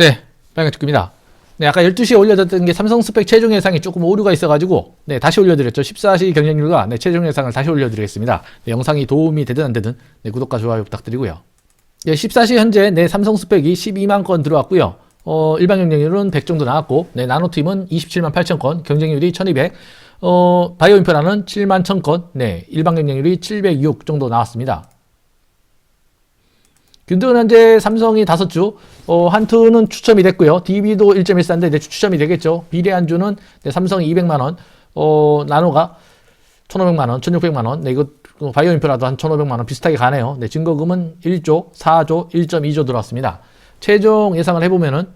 네, 빨간 축구입니다. 네, 아까 12시에 올려졌던 게 삼성 스펙 최종 예상이 조금 오류가 있어가지고, 네, 다시 올려드렸죠. 14시 경쟁률과 네, 최종 예상을 다시 올려드리겠습니다. 네, 영상이 도움이 되든 안 되든, 네, 구독과 좋아요 부탁드리고요. 네, 14시 현재, 네, 삼성 스펙이 12만 건 들어왔고요. 어, 일반 경쟁률은 100 정도 나왔고, 네, 나노팀은 27만 8천 건, 경쟁률이 1200, 어, 바이오 인프라는 7만 1000 건, 네, 일반 경쟁률이 706 정도 나왔습니다. 균등은 현재 삼성이 다섯 주, 어, 한투는 추첨이 됐고요. DB도 1.14인데 네, 추첨이 되겠죠. 비례 한 주는 네, 삼성이 200만 원, 어, 나노가 1,500만 원, 1,600만 원. 네, 이거 어, 바이오 인프라도 한 1,500만 원 비슷하게 가네요. 네, 증거금은 1조, 4조, 1.2조 들어왔습니다. 최종 예상을 해보면은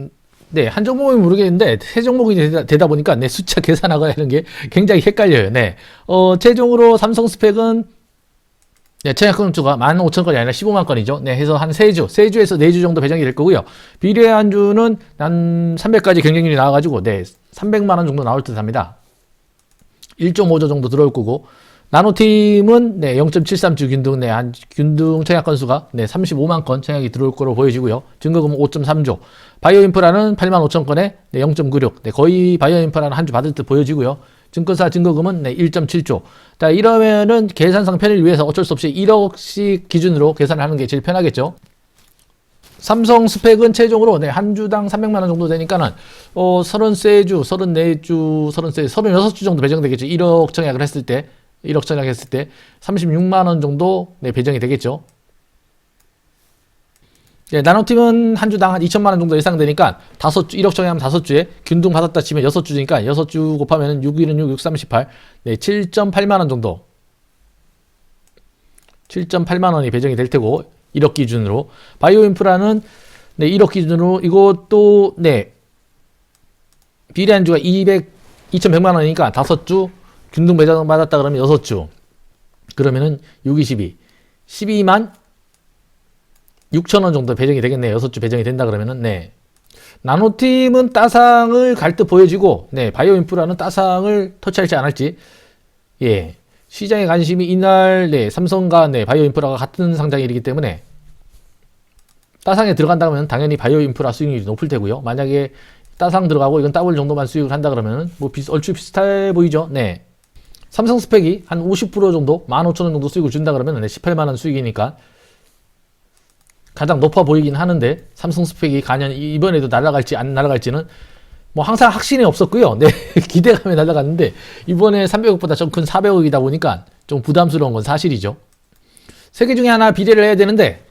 음, 네, 한 종목이 모르겠는데 세 종목이 되다, 되다 보니까 네, 숫자 계산하거나 이런 게 굉장히 헷갈려요. 네, 어, 최종으로 삼성 스펙은 네, 건수가 15,000건이 아니라 15만 건이죠. 네, 해서 한 3주, 3주에서 4주 정도 배정이 될 거고요. 비례 한주는 한 300까지 경쟁률이 나와가지고, 네, 300만 원 정도 나올 듯 합니다. 1.5조 정도 들어올 거고, 나노팀은, 네, 0.73주 균등, 네, 한, 균등 청약 건수가, 네, 35만 건 청약이 들어올 거로 보여지고요. 증거금은 5.3조. 바이오 인프라는 8만 5천 건에, 네, 0.96. 네, 거의 바이오 인프라는 한 주 받을 듯 보여지고요. 증권사 증거금은 네, 1.7조. 자, 이러면은 계산상 편의를 위해서 어쩔 수 없이 1억씩 기준으로 계산을 하는 게 제일 편하겠죠. 삼성 스펙은 최종으로 네, 한 주당 300만 원 정도 되니까는 어 33주, 34주, 33, 36주 정도 배정되겠죠. 1억 청약을 했을 때 1억 청약했을 때 36만 원 정도 네, 배정이 되겠죠. 예, 나노팀은 한 주당 한 2천만 원 정도 예상되니까 다섯 주 1억 청약하면 다섯 주에 균등 받았다 치면 여섯 주니까 여섯 주 곱하면은 6 1은 6, 6, 38. 네, 7.8만 원 정도. 7.8만 원이 배정이 될 테고 1억 기준으로 바이오 인프라는 네, 1억 기준으로 이것도 네. 비례 한 주가 200 2,100만 원이니까 다섯 주 균등 배정 받았다 그러면 여섯 주. 그러면은 6, 22. 12만 6천 원 정도 배정이 되겠네요. 여섯 주 배정이 된다 그러면은 네. 나노팀은 따상을 갈 듯 보여지고 네, 바이오 인프라는 따상을 터치할지 안 할지 예. 시장의 관심이 이날 네, 삼성과 네, 바이오 인프라가 같은 상장일이기 때문에 따상에 들어간다면 당연히 바이오 인프라 수익률이 높을 테고요. 만약에 따상 들어가고 이건 더블 정도만 수익을 한다 그러면은 뭐 비슷, 얼추 비슷해 보이죠. 네. 삼성 스펙이 한 50% 정도 15,000원 정도 수익을 준다 그러면 네, 18만 원 수익이니까 가장 높아 보이긴 하는데 삼성 스펙이 가년 이번에도 날아갈지 안 날아갈지는 뭐 항상 확신이 없었고요. 네 기대감에 날아갔는데 이번에 300억보다 좀 큰 400억이다 보니까 좀 부담스러운 건 사실이죠. 세 개 중에 하나 비례를 해야 되는데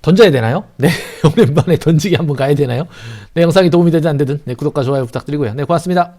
던져야 되나요? 네 오랜만에 던지기 한번 가야 되나요? 네 영상이 도움이 되지 안 되든 네 구독과 좋아요 부탁드리고요. 네 고맙습니다.